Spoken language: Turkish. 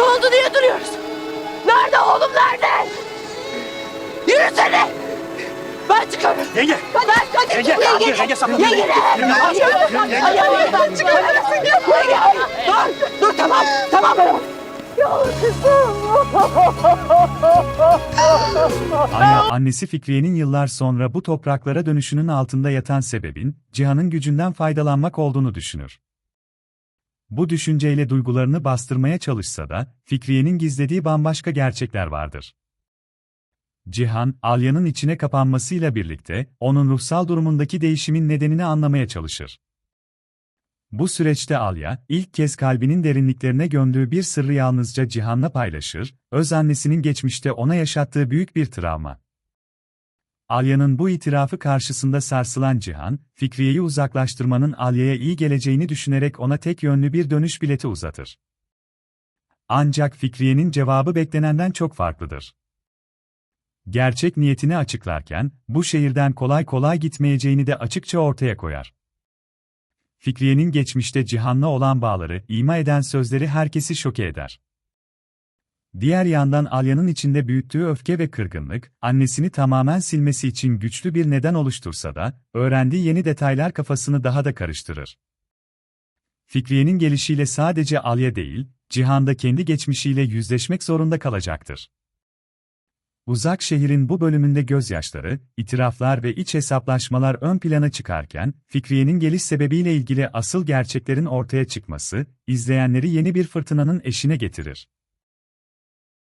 oldu niye duruyoruz? Nerede oğlum nerede? Yürüsene. Ben çıkarım. Yenge! Ben hadi Yenge, yenge. yenge, yenge. Yenge ne? Yenge, Ay, ay, ay, ben çıkarım. Yenge. Dur dur tamam tamam. Ya kızım. Aya annesi Fikriye'nin yıllar sonra bu topraklara dönüşünün altında yatan sebebin, Cihan'ın gücünden faydalanmak olduğunu düşünür. Bu düşünceyle duygularını bastırmaya çalışsa da, Fikriye'nin gizlediği bambaşka gerçekler vardır. Cihan, Alya'nın içine kapanmasıyla birlikte, onun ruhsal durumundaki değişimin nedenini anlamaya çalışır. Bu süreçte Alya, ilk kez kalbinin derinliklerine gömdüğü bir sırrı yalnızca Cihan'la paylaşır, öz annesinin geçmişte ona yaşattığı büyük bir travma. Alya'nın bu itirafı karşısında sarsılan Cihan, Fikriye'yi uzaklaştırmanın Alya'ya iyi geleceğini düşünerek ona tek yönlü bir dönüş bileti uzatır. Ancak Fikriye'nin cevabı beklenenden çok farklıdır. Gerçek niyetini açıklarken, bu şehirden kolay kolay gitmeyeceğini de açıkça ortaya koyar. Fikriye'nin geçmişte Cihan'la olan bağları, ima eden sözleri herkesi şoke eder. Diğer yandan Alya'nın içinde büyüttüğü öfke ve kırgınlık, annesini tamamen silmesi için güçlü bir neden oluştursa da, öğrendiği yeni detaylar kafasını daha da karıştırır. Fikriye'nin gelişiyle sadece Alya değil, Cihan da kendi geçmişiyle yüzleşmek zorunda kalacaktır. Uzak şehrin bu bölümünde gözyaşları, itiraflar ve iç hesaplaşmalar ön plana çıkarken, Fikriye'nin geliş sebebiyle ilgili asıl gerçeklerin ortaya çıkması, izleyenleri yeni bir fırtınanın eşine getirir.